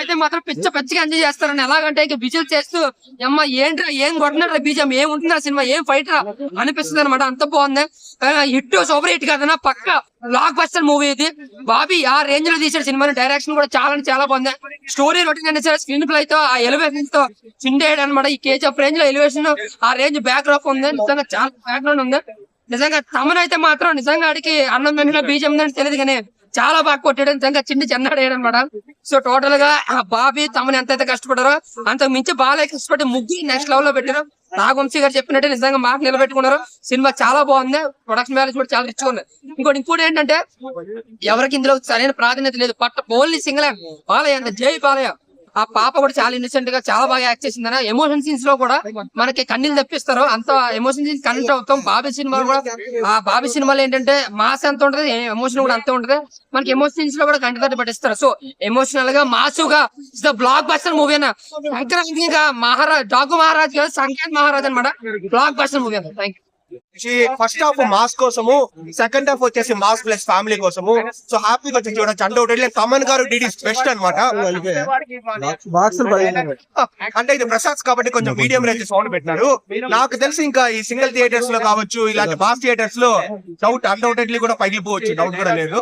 అయితే మాత్రం పిచ్చ పిచ్చగా ఎంజాయ్ చేస్తారని ఎలాగంటే ఇక విజువల్ చేస్తూ అమ్మ ఏంట్రా ఏం కొట్టినట్రా బీజం? ఏం ఉంటుందా సినిమా? ఏం ఫైట్ రా? అనిపిస్తుంది అనమాట అంత బాగుంది. హిట్ సూపర్ హిట్ కదనా పక్క లాక్ బస్టర్ మూవీ ఇది. బాబీ ఆ రేంజ్లో తీసాడు సినిమా డైరెక్షన్ కూడా చాలా అంటే చాలా బాగుంది. స్టోరీ రొటీన్ అంటే స్క్రీన్ ప్లే తో ఆ ఎలివేషన్తో చిండేయడం అనమాట ఈ కేజీఎఫ్ రేంజ్లో ఎలివేషన్ ఆ రేంజ్ బ్యాక్ డ్రాప్ ఉంది. నిజంగా చాలా బ్యాక్గ్రౌండ్ ఉంది. నిజంగా తమన్ అయితే మాత్రం నిజంగా ఆడికి అన్నం బీజం తెలియదు కానీ చాలా బాగా కొట్టాడు. నిజంగా చిన్న చెన్నాడు అనమాట సో టోటల్గా ఆ బాబీ తమను ఎంతైతే కష్టపడారో అంత మించి బాగా కష్టపడి ముగ్గురు నెక్స్ట్ లెవెల్లో పెట్టారు. నాగవంశీ గారు చెప్పినట్టే నిజంగా మాట నిలబెట్టుకున్నారు. సినిమా చాలా బాగుంది. ప్రొడక్షన్ మ్యారేజ్ కూడా చాలా రిచ్గా ఉంది. ఇంకోటి ఇంకోటి ఏంటంటే ఎవరికి ఇందులో సరైన ప్రాధాన్యత లేదు. పట్ట ఓన్లీ సింగల్ బాలయ్య అంత జై బాలయ్య. ఆ పాప కూడా చాలా ఇన్నోసెంట్గా చాలా బాగా యాక్ట్ చేసింది ఎమోషన్ సీన్స్లో కూడా మనకి కన్నీళ్ళు తెప్పిస్తారు. అంత ఎమోషన్ సీన్స్ కనెక్ట్ అవుతాం. బాబీ సినిమా కూడా ఆ బాబీ సినిమాలో ఏంటంటే మాస్ ఎంత ఉంటది ఎమోషన్ కూడా అంతే ఉంటది. మనకి ఎమోషన్ సీన్స్లో కూడా కంటి పట్టిస్తారు. సో ఎమోషనల్గా మాసుగా ద బ్లాక్ బస్టర్ మూవీ అన్న. సంక్రాంతిగా మహారాజ్ డాకు మహారాజ్ కాదు సంక్రాంతి మహారాజ్ అనమాట బ్లాక్ బస్టర్ మూవీ అన్న థ్యాంక్ ఫస్ట్ హాఫ్ మాస్ కోసము సెకండ్ హాఫ్ వచ్చేసి మాస్ ప్లస్ ఫ్యామిలీ కోసము. సో హ్యాపీగా వచ్చి చూడొచ్చు అంటే తమన్ గారు డిడి బెస్ట్ అనమాట అంటే ఇది ప్రసాద్ కాబట్టి కొంచెం మీడియం రేంజ్ సౌండ్ పెట్టినారు నాకు తెలిసి ఇంకా ఈ సింగిల్ థియేటర్స్లో కావచ్చు ఇలాంటి మాస్ థియేటర్స్లో డౌట్ అన్డౌటెడ్లీ కూడా పగిలిపోవచ్చు డౌట్ కూడా లేదు.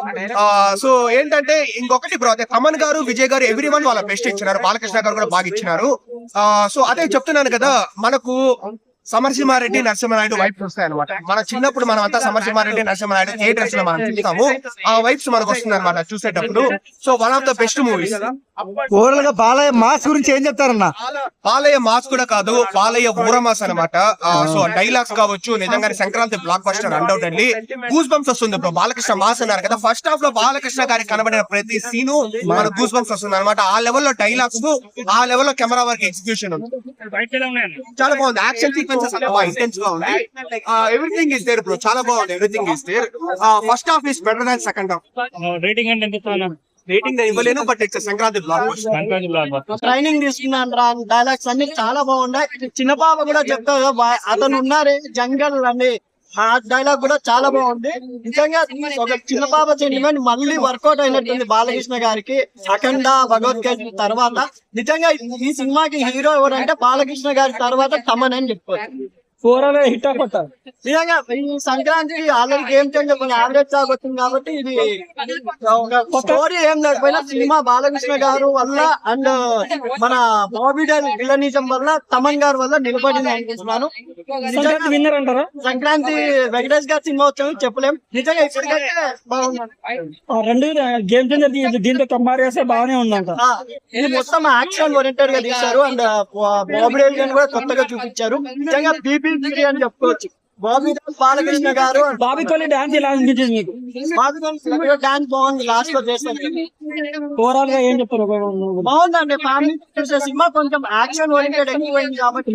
సో ఏంటంటే ఇంకొకటి బ్రో అదే తమన్ గారు విజయ్ గారు ఎవ్రీ వన్ వాళ్ళ బెస్ట్ ఇచ్చినారు. బాలకృష్ణ గారు కూడా బాగా ఇచ్చినారు. సో అదే చెప్తున్నాను కదా మనకు సమరసింహారెడ్డి నరసింహనాయుడు వైబ్స్ వస్తాయి అనమాట మన చిన్నప్పుడు మనం అంతా సమరసింహారెడ్డి నరసింహనాయుడు థియేటర్స్లో మనం చూస్తాము ఆ వైబ్స్ మనకు వస్తుంది అనమాట చూసేటప్పుడు. So one of the best movies ఓవరాల్గా బాలయ్య మాస్ గురించి ఏం చెప్తారన్న? పాలయ్య మాస్ కూడా కాదు పాలయ్య ఊరమాస్ అనమాట సో డైలాగ్స్ కావచ్చు నిజంగానే సంక్రాంతి బ్లాక్ బస్టర్ అన్డౌటెడ్లీ గూస్ బంప్స్ వస్తుంది ఇప్పుడు బాలకృష్ణ మాస్ అన్నారు కదా ఫస్ట్ హాఫ్లో బాలకృష్ణ గారికి కనబడిన ప్రతి సీను మన గూస్ బంప్స్ వస్తుంది అనమాట ఆ లెవెల్లో డైలాగ్స్ ఆ లెవెల్లో కెమెరా వర్క్ ఎగ్జిక్యూషన్ ఉంది. చాలా బాగుంది. యాక్షన్ సీక్వెన్సెస్ అంతా బాగా ఇంటెన్స్గా ఉంది ఎవ్రీథింగ్ ఇస్ దేర్ బ్రో చాలా బాగుంది. Everything is there first half is better than second half rating అంటే ఎంత రేటింగ్ ఇవ్వలేను but it's Sankranti block training తీసుకున్నాను రా. డైలాగ్స్ అన్ని చాలా బాగున్నాయి. చిన్న పాప కూడా చెప్తారు "బా- అతను ఉన్నారే జంగల్ అని ఆ డైలాగ్ కూడా చాలా బాగుంది. నిజంగా ఒక చిన్న పాప సినిమా మళ్ళీ వర్కౌట్ అయినట్టుంది బాలకృష్ణ గారికి. అఖండ భగవద్గీత తర్వాత. నిజంగా ఈ సినిమాకి హీరో ఎవరంటే బాలకృష్ణ గారి తర్వాత తమన్ అని చెప్పుకోవచ్చు. ఓవరాల్ హిట్ కొట్టారు నిజంగా ఈ సంక్రాంతికి ఆల్రెడీ గేమ్ చేంజర్ మన యావరేజ్ వచ్చింది కాబట్టి ఇది స్టోరీ ఏం లేకపోయినా సినిమా బాలకృష్ణ గారు వల్ల అండ్ మన బాబీ డల్ విలనిజం వల్ల తమన్ గారు వల్ల నిలబడింది అనుకుంటున్నాను నిజంగా విన్నర్ అంటారా? సంక్రాంతి వెంకటేష్ గారి సినిమా వచ్చాము చెప్పలేం. నిజంగా ఇప్పటికైతే బాగుంది రెండు గేమ్ చేంజర్ దీంతో కంపేర్ చేస్తే బాగానే ఉందంట. ఇది మొత్తం యాక్షన్ ఓరియంటెడ్గా తీశారు. అండ్ బాబీ డల్ గారిని కూడా కొత్తగా చూపించారు. నిజంగా బీపీ అని చెప్పుకోవచ్చు. బాబీ డల్ బాలకృష్ణ గారు డాన్స్ ఎలా అనిపించింది మీకు డాన్స్ బాగుంది లాస్ట్లో చేస్తారు ఓవరాల్గా ఏం చెప్తారు? బాగుందండి ఫ్యామిలీ చూసే సినిమా కొంచెం యాక్షన్ ఓరియంటెడ్ ఎక్కువైంది కాబట్టి.